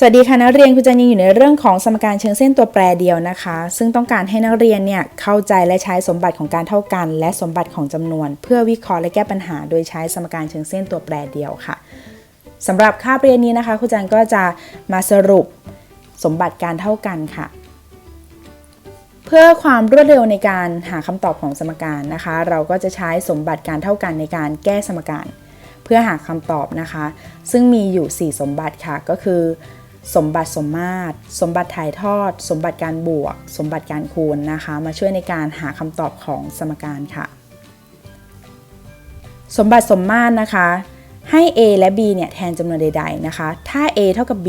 สวัสดีค่ะนักเรียนคุณจันยังอยู่ในเรื่องของสมการเชิงเส้นตัวแปรเดียวนะคะ ซึ่งต้องการให้นักเรียนเนี่ยเข้าใจและใช้สมบัติของการเท่ากัน และสมบัติของจำนวน เพื่อวิเคราะห์และแก้ปัญหา โดยใช้สมการเชิงเส้นตัวแปรเดียวค่ะสำหรับคาบเรียนนี้นะคะคุณจันก็จะมาสรุปสมบัติการเท่ากันค่ะ เพื่อความรวดเร็วในการหาคำตอบของสมการนะคะ เราก็จะใช้สมบัติการเท่ากันในการแก้สมการ เพื่อหาคำตอบนะคะ ซึ่งมีอยู่ 4 สมบัติค่ะก็คือ สมบัติสมมาตร สมบัติถ่ายทอด สมบัติการบวก สมบัติการคูณนะคะ มาช่วยในการหาคำตอบของสมการค่ะ สมบัติสมมาตรนะคะ ให้ a และ b เนี่ยแทนจำนวนใด ๆนะคะ ถ้า a เท่ากับ b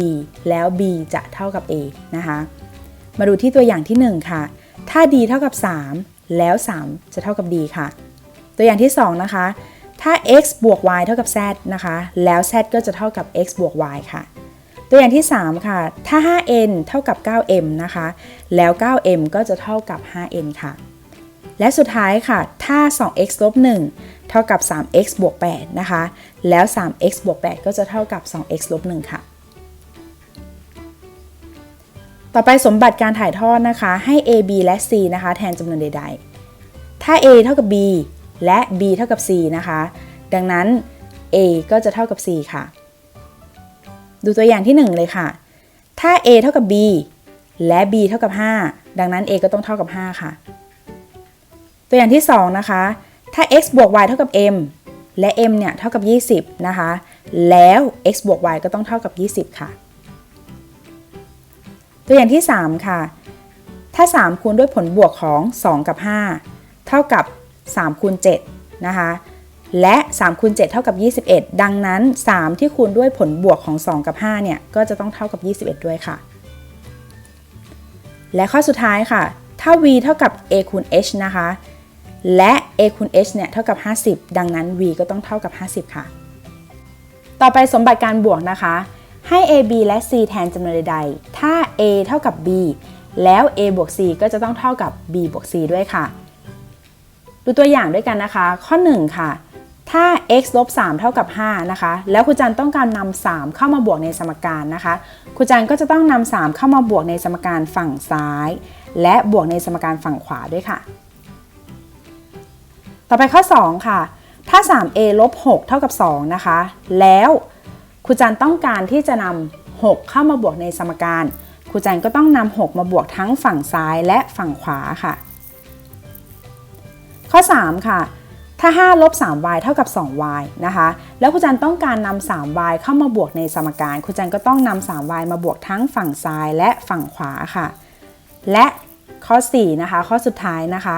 แล้ว b จะเท่ากับ a นะคะ มาดูที่ตัวอย่างที่ 1 ค่ะ ถ้า d เท่ากับ 3 แล้ว 3 จะเท่ากับ d ค่ะ ตัวอย่างที่ 2 นะคะ ถ้า x บวก y เท่ากับ z นะคะ แล้ว z ก็จะเท่ากับ x บวก y ค่ะ ตัวอย่างที่ 3 ค่ะ ถ้า 5n เท่ากับ 9m นะคะ แล้ว 9m ก็จะเท่ากับ 5n ค่ะ และสุดท้ายค่ะ ถ้า 2x ลบ1เท่ากับ 3x บวก8นะคะ แล้ว 3x บวก8ก็จะเท่ากับ 2x ลบ1ค่ะต่อไปสมบัติการถ่ายทอดนะคะ ให้ a b และ c นะคะ แทนจำนวนใด ๆ ถ้า a เท่ากับ b และ b เท่ากับ c นะคะ ดังนั้น a ก็จะเท่ากับ c ค่ะ ดูตัวอย่างที่ 1 เลยค่ะ ถ้า a เท่ากับ b และ b เท่ากับ 5 ดังนั้น a ก็ต้องเท่ากับ 5 ค่ะ ตัวอย่างที่ 2 นะคะ ถ้า x บวก y เท่ากับ m และ m เนี่ยเท่ากับ 20 นะคะ แล้ว x บวก y ก็ต้องเท่ากับ 20 ค่ะ ตัวอย่างที่ 3 ค่ะ ถ้า 3 คูณด้วยผลบวกของ 2 กับ 5 เท่ากับ 3 คูณ 7 นะคะ และ3คูณ7เท่ากับ 21 ดังนั้น 3 ที่คูณด้วยผลบวกของ 2 กับ 5 เนี่ย ก็จะต้องเท่ากับ 21 ด้วยค่ะ และข้อสุดท้ายค่ะ ถ้า v เท่ากับ a คูณ h นะคะ และ a คูณ h เนี่ยเท่ากับ 50 ดังนั้น v ก็ต้องเท่ากับ 50 ค่ะ ต่อไปสมบัติการบวกนะคะ ให้ a b และ c แทนจำนวนใดๆ ถ้า a เท่ากับ b แล้ว a บวก c ก็จะต้องเท่ากับ b บวก c ด้วยค่ะ ดูตัวอย่างด้วยกันนะคะ ข้อ 1 ค่ะ ถ้า x ลบ3เท่ากับ 5 นะคะ แล้วครูจันต้องการนำ3เข้ามาบวกในสมการนะคะครูจันก็จะต้องนำ3เข้ามาบวกในสมการฝั่งซ้าย และบวกในสมการฝั่งขวาด้วยค่ะ ต่อไปข้อ 2 ค่ะ ถ้า 3a ลบ6เท่ากับ 2 นะคะ แล้วครูจันต้องการที่จะนำ6เข้ามาบวกในสมการครูจันก็ต้องนำ6มาบวกทั้งฝั่งซ้ายและฝั่งขวาค่ะ ข้อ 3 ค่ะ ถ้า 5 ลบ 3y เท่ากับ 2y นะคะ แล้วครูจันต้องการนำ 3y เข้ามาบวกในสมการครูจันก็ต้องนำ 3y มาบวกทั้งฝั่งซ้ายและฝั่งขวาค่ะ และข้อ 4 นะคะ ข้อสุดท้ายนะคะ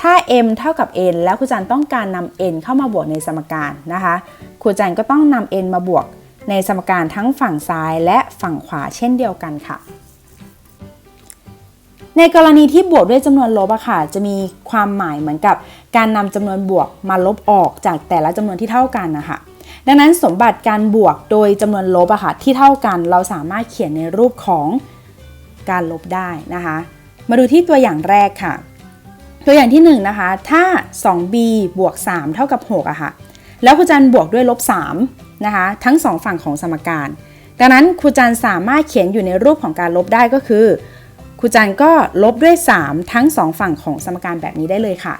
ถ้า m เท่ากับ n แล้วครูจันต้องการนำ n เข้ามาบวกในสมการนะคะครูจันก็ต้องนำ n มาบวกในสมการทั้งฝั่งซ้ายและฝั่งขวาเช่นเดียวกันค่ะ ในกรณีที่บวกด้วยจำนวนลบอะค่ะ จะมีความหมายเหมือนกับ การนำจำนวนบวกมาลบออกจากแต่ละจำนวนที่เท่ากันนะคะดังนั้นสมบัติการบวกโดยจำนวนลบอะค่ะที่เท่ากันเราสามารถเขียนในรูปของการลบได้นะคะ มาดูที่ตัวอย่างแรกค่ะ ตัวอย่างที่1นนะคะถ้า 2b บวก 3 เท่ากับ6อะค่ะแล้วครูจันบวกด้วยลบ3นะคะทั้ง 2 ฝั่งของสมการ ดังนั้นครูจันสามารถเขียนอยู่ในรูปของการลบได้ก็คือ ครูจันก็ลบด้วย 3 ทั้ง 2 ฝั่งของสมการแบบนี้ได้เลยค่ะ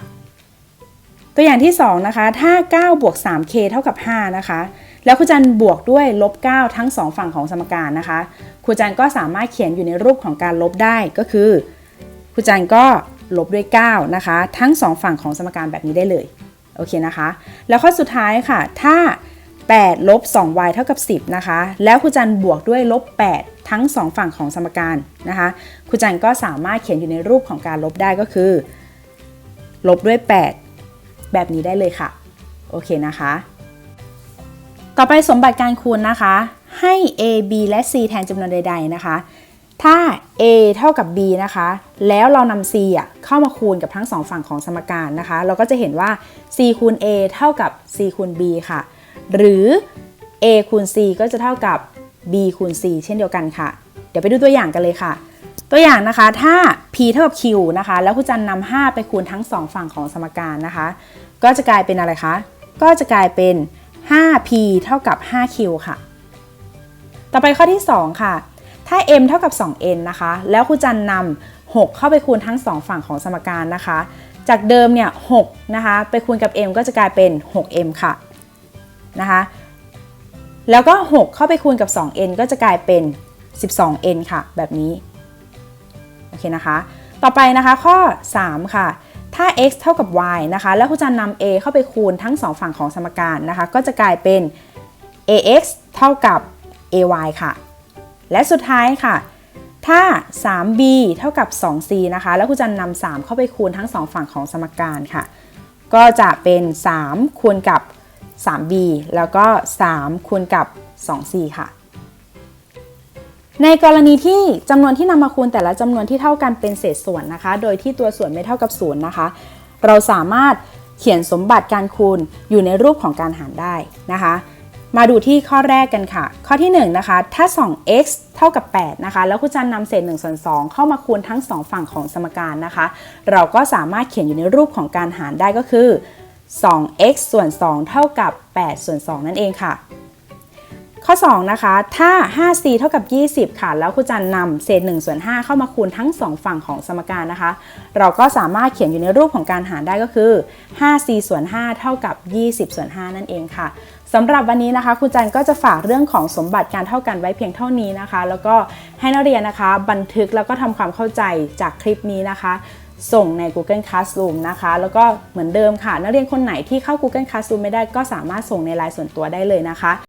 ตัวอย่างที่ 2 นะคะ ถ้า 9 บวก 3k เท่ากับ 5 นะคะ แล้วครูจันบวกด้วยลบ 9 ทั้ง 2 ฝั่งของสมการนะคะครูจันก็สามารถเขียนอยู่ในรูปของการลบได้ก็คือครูจันก็ลบด้วย 9 นะคะ ทั้ง 2 ฝั่งของสมการแบบนี้ได้เลย โอเคนะคะ แล้วข้อสุดท้ายค่ะ ถ้า 8ลบ 2y เท่ากับ 10 นะคะ แล้วครูจันบวกด้วยลบ 8 ทั้ง 2 ฝั่งของสมการนะคะครูจันก็สามารถเขียนอยู่ในรูปของการลบได้ก็คือ ลบด้วย 8 แบบนี้ได้เลยค่ะ โอเคนะคะ ต่อไปสมบัติการคูณนะคะ ให้ a b และ c แทนจำนวนใด ๆ นะคะ ถ้า a เท่ากับ b นะคะ แล้วเรานำ c อะเข้ามาคูณกับทั้งสองฝั่งของสมการนะคะ เราก็จะเห็นว่า c คูณ a เท่ากับ c คูณ b ค่ะ หรือ a คูณ c ก็จะเท่ากับ b คูณ c เช่นเดียวกันค่ะ เดี๋ยวไปดูตัวอย่างกันเลยค่ะ ตัวอย่างนะคะถ้า p เท่ากับ q นะคะ แล้วครูจันนำ5ไปคูณทั้ง 2 ฝั่งของสมการนะคะ ก็จะกลายเป็นอะไรคะ ก็จะกลายเป็น 5p เท่ากับ 5q ค่ะ ต่อไปข้อที่ 2 ค่ะ ถ้า m เท่ากับ 2n นะคะ แล้วครูจันนำ6 เข้าไปคูณทั้ง 2 ฝั่งของสมการนะคะ จากเดิมเนี่ย6นะคะ ไปคูณกับ m ก็จะกลายเป็น 6m ค่ะ นะคะ แล้วก็ 6 เข้าไปคูณกับ 2n ก็จะกลายเป็น 12n ค่ะ แบบนี้ โอเคนะคะ ต่อไปนะคะข้อ 3 ค่ะ ถ้า x เท่ากับ y นะคะ แล้วครูจันนำ a เข้าไปคูณทั้ง 2 ฝั่งของสมการนะคะ ก็จะกลายเป็น ax เท่ากับ ay ค่ะ และสุดท้ายค่ะ ถ้า 3b เท่ากับ 2c นะคะ แล้วครูจันนำ3เข้าไปคูณทั้ง 2 ฝั่งของสมการค่ะ ก็จะเป็น 3 คูณกับ 3b แล้วก็ 3 คูณกับ 2c ค่ะ ในกรณีที่จำนวนที่นำมาคูณแต่ละจำนวนที่เท่ากันเป็นเศษส่วนนะคะ โดยที่ตัวส่วนไม่เท่ากับศูนย์นะคะ เราสามารถเขียนสมบัติการคูณอยู่ในรูปของการหารได้นะคะ มาดูที่ข้อแรกกันค่ะ ข้อที่ 1 นะคะ ถ้า 2x เท่ากับ 8 นะคะ แล้วครูจันนำเศษ1ส่วน2เข้ามาคูณทั้ง 2 ฝั่งของสมการนะคะ เราก็สามารถเขียนอยู่ในรูปของการหารได้ก็คือ 2x ส่วน 2 เท่ากับ 8 ส่วน 2 นั่นเองค่ะ ข้อ 2 นะคะ ถ้า 5c เท่ากับ 20 ค่ะ แล้วครูจันนำเศษ1ส่วน 5 เข้ามาคูณทั้ง 2 ฝั่งของสมการนะคะ เราก็สามารถเขียนอยู่ในรูปของการหารได้ก็คือ 5c ส่วน 5 เท่ากับ 20 ส่วน 5 นั่นเองค่ะสำหรับวันนี้นะคะครูจันก็จะฝากเรื่องของสมบัติการเท่ากันไว้เพียงเท่านี้นะคะ แล้วก็ให้นักเรียนนะคะ บันทึกแล้วก็ทำความเข้าใจจากคลิปนี้นะคะ ส่งใน Google Classroom นะคะ แล้วก็เหมือนเดิมค่ะ นักเรียนคนไหนที่เข้า Google Classroom ไม่ได้ก็สามารถส่งในไลน์ส่วนตัวได้เลยนะคะ